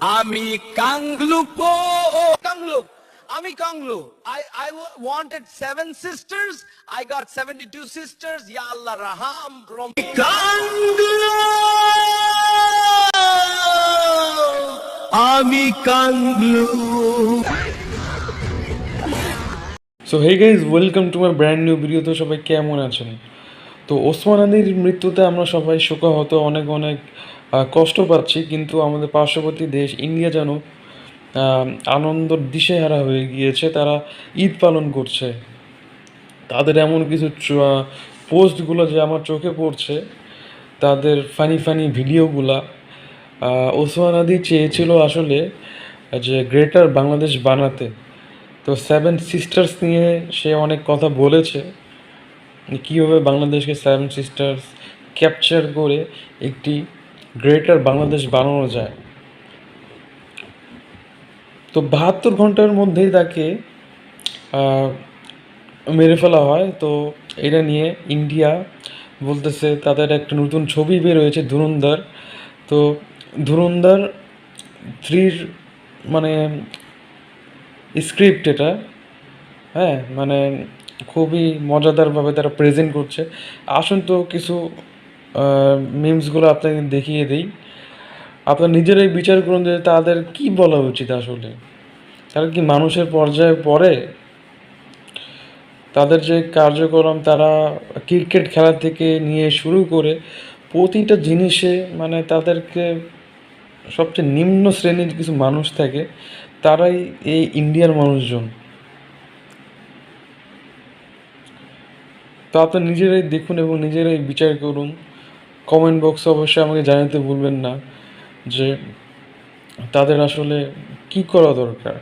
আমি কাংলু পো। কাংলু, আমি কাংলু। I wa- wanted seven sisters. I got 72 sisters. ya Allah raham from Kanglu, আমি Kanglu. So hey guys welcome to my brand new video তো সবাই কেমন আছেন? তো ওসমান আলীর মৃত্যুতে আমরা সবাই শোকাহত, অনেক অনেক কষ্ট পাচ্ছি, কিন্তু আমাদের পার্শ্ববর্তী দেশ ইন্ডিয়া যেন আনন্দর দিশেহারা হয়ে গিয়েছে, তারা ঈদ পালন করছে। তাদের এমন কিছু পোস্টগুলো যে আমার চোখে পড়ছে, তাদের ফানি ফানি ভিডিওগুলা ওসমান আদি চেয়েছিল আসলে যে গ্রেটার বাংলাদেশ বানাতে। তো সেভেন সিস্টার্স নিয়ে সে অনেক কথা বলেছে। কীভাবে বাংলাদেশকে সেভেন সিস্টার্স ক্যাপচার করে একটি গ্রেটার বাংলাদেশ বানানো যায়। তো বাহাত্তর ঘণ্টার মধ্যেই তাকে মেরে ফেলা হয়। তো এটা নিয়ে ইন্ডিয়া বলতেছে, তাদের একটা নতুন ছবি বের হয়েছে, ধুরন্ধর। তো ধুরন্ধর থ্রির মানে স্ক্রিপ্ট এটা হ্যাঁ? মানে খুবই মজাদারভাবে তারা প্রেজেন্ট করছে। আসুন তো কিছু মিমসগুলো আপনাকে দেখিয়ে দিই। আপনার নিজেরাই বিচার করুন যে তাদের কি বলা উচিত আসলে? তারা কি মানুষের পর্যায়ে পড়ে? তাদের যে কার্যক্রম তারা ক্রিকেট খেলা থেকে নিয়ে শুরু করে প্রতিটা জিনিসে মানে তাদেরকে সবচেয়ে নিম্ন শ্রেণির কিছু মানুষ থাকে, তারাই এই ইন্ডিয়ার মানুষজন। তো আপনারা নিজেরাই দেখুন এবং নিজেরাই বিচার করুন। কমেন্ট বক্স অবশ্যই আমাকে জানাতে ভুলবেন না যে তাদের আসলে কি করা দরকার।